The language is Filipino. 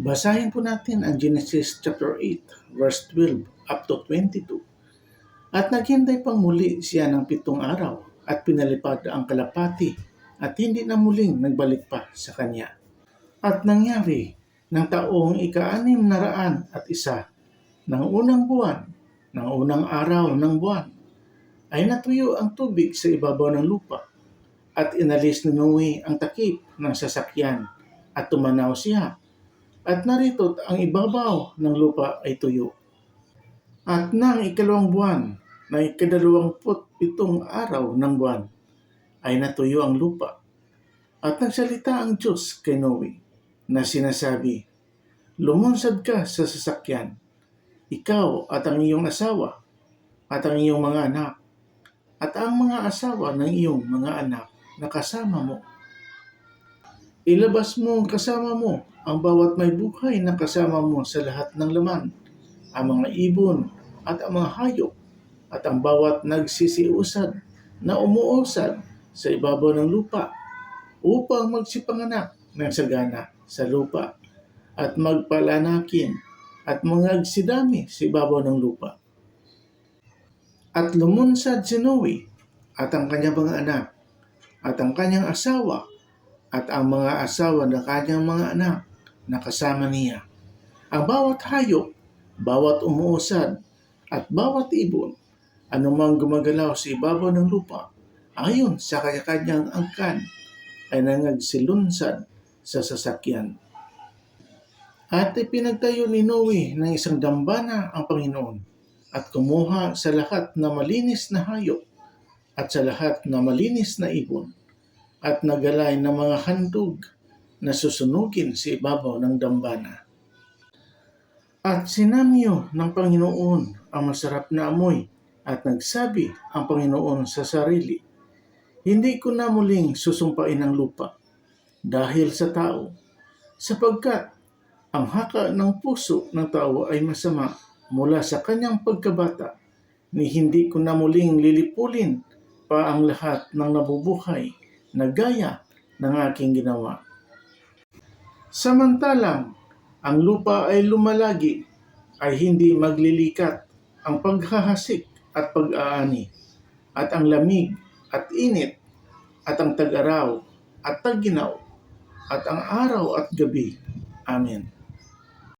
Basahin po natin ang Genesis chapter 8, verse 12 up to 22. At naghintay pang muli siya ng pitong araw at pinalipad ang kalapati at hindi na muling nagbalik pa sa kanya. At nangyari ng taong ika-anim na raan at isa ng unang buwan, ng unang araw ng buwan, ay natuyo ang tubig sa ibabaw ng lupa at inalis ni Noe ang takip ng sasakyan at tumanaw siya at narito't ang ibabaw ng lupa ay tuyo. At nang ikalawang buwan na ikadalawamput pitong araw ng buwan ay natuyo ang lupa. At nagsalita ang Diyos kay Noe na sinasabi, Lumunsad ka sa sasakyan, ikaw at ang iyong asawa at ang iyong mga anak at ang mga asawa ng iyong mga anak na kasama mo. Ilabas mo kasama mo ang bawat may buhay na kasama mo sa lahat ng laman, ang mga ibon at ang mga hayop, at ang bawat nagsisiusad na umuusad sa ibabaw ng lupa upang magsipanganak ng sagana sa lupa at magpalanakin at magsidami sa ibabaw ng lupa. At lumunsad si Noe at ang kanyang mga anak at ang kanyang asawa at ang mga asawa ng kanyang mga anak na kasama niya. Ang bawat hayop, bawat umuusad, at bawat ibon, anumang gumagalaw sa ibabaw ng lupa, ayon sa kanya-kanyang angkan, ay nangagsilunsad sa sasakyan. At ipinagtayo ni Noe ng isang dambana ang Panginoon at kumuha sa lahat na malinis na hayop at sa lahat na malinis na ibon at nagalay ng mga handog na susunugin sa ibabaw ng dambana. At sinamyo ng Panginoon ang masarap na amoy at nagsabi ang Panginoon sa sarili, Hindi ko na muling susumpain ang lupa dahil sa tao, sapagkat ang haka ng puso ng tao ay masama mula sa kanyang pagkabata, ni hindi ko na muling lilipulin pa ang lahat ng nabubuhay na gaya ng aking ginawa. Samantalang ang lupa ay lumalagi, ay hindi maglilikat ang paghahasik at pag-aani, at ang lamig at init, at ang tag-araw at tag-ginaw, at ang araw at gabi. Amen.